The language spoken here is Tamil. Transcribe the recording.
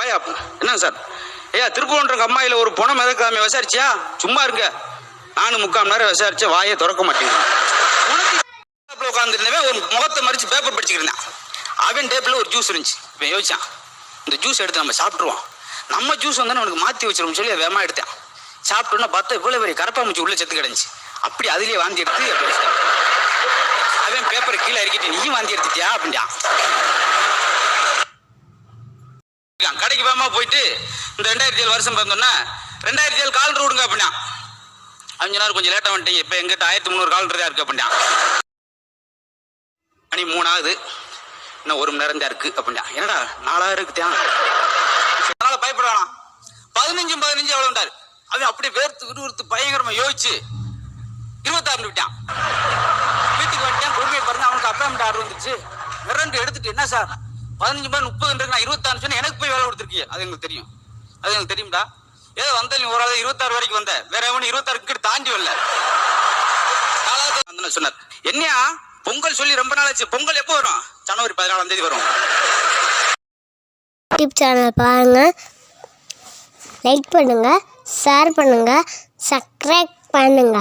வாயா என்ன சார்? ஐயா திருப்பூன்ற அம்மாயில ஒரு பணம் மிதக்காம விசாரிச்சியா? சும்மா இருங்க. நானும் முக்கால் நேரம் விசாரிச்சு வாயை திறக்க மாட்டேங்கிறேன். உட்காந்துருந்தவே உட்காந்துருந்தவன் ஒரு முகத்தை மறிச்சு பேப்பர் படிச்சுக்கிறேன் அவன் டேப்பில் ஒரு ஜூஸ் இருந்துச்சு. இவன் யோசிச்சான் இந்த ஜூஸ் எடுத்து நம்ம சாப்பிட்ருவோம் நம்ம ஜூஸ் வந்து அவனுக்கு மாற்றி வச்சிருவோம் சொல்லி வேமா எடுத்தேன். சாப்பிட்டோன்னா பார்த்தா இவ்வளோ பெரிய கரப்பாம்பூச்சி உள்ளே செத்து கிடந்துச்சு. அப்படி அதுலேயே வாந்தி எடுத்து அவன் பேப்பரை கீழே இறக்கிட்டு நீயும் வாந்தி எடுத்துட்டியா? அப்படின்ட்டான். இருக்கான். கடைக்கு போகாம போயிட்டு இந்த ரெண்டாயிரத்தி ஏழு வருஷம் பிறந்தோன்னா ரெண்டாயிரத்தி ஏழு கால் விடுங்க அப்படின்னா. அஞ்சு நாள் கொஞ்சம் லேட்டாக வந்துட்டீங்க. இப்போ எங்கிட்ட ஆயிரத்தி முந்நூறு கால் தான் இருக்கு அப்படின்னா. மணி மூணாவது. இன்னும் ஒரு மணி நேரம் தான் இருக்கு அப்படின்னா. என்னடா நாலாயிரம் இருக்கு தேவை அதனால பயப்பட வேணாம். பதினஞ்சும் பதினஞ்சு எவ்வளோ உண்டாரு அவன் அப்படியே வேர்த்து விறுவிறுத்து பயங்கரமா யோசிச்சு இருபத்தாறு விட்டான். வீட்டுக்கு வந்துட்டேன். பொறுமையை பாருங்க. அவனுக்கு அப்பாயின்மெண்ட் ஆர்டர் வந்துச்சு மிரண்டு எடுத்துட்டு என்ன சார்? பதினஞ்சு மணி முப்பது நான் இருபது போய் அது எங்களுக்கு தெரியும். அது எங்களுக்கு தெரியும்டா. ஏதோ வந்த நீ ஒரு இருபத்தாறு வரைக்கும் வந்த. வேற எவனும் இருபத்தாறு கிட்ட தாண்டி வரல. சொன்னார். என்னையா? பொங்கல் சொல்லி ரொம்ப நாள் ஆச்சு பொங்கல் எப்போ வரும்? ஜனவரி பதினாலாம் தேதி வரும். யூடியூப் சேனல் பாருங்க. லைக் பண்ணுங்க ஷேர் பண்ணுங்க சப்ஸ்கிரைப் பண்ணுங்க.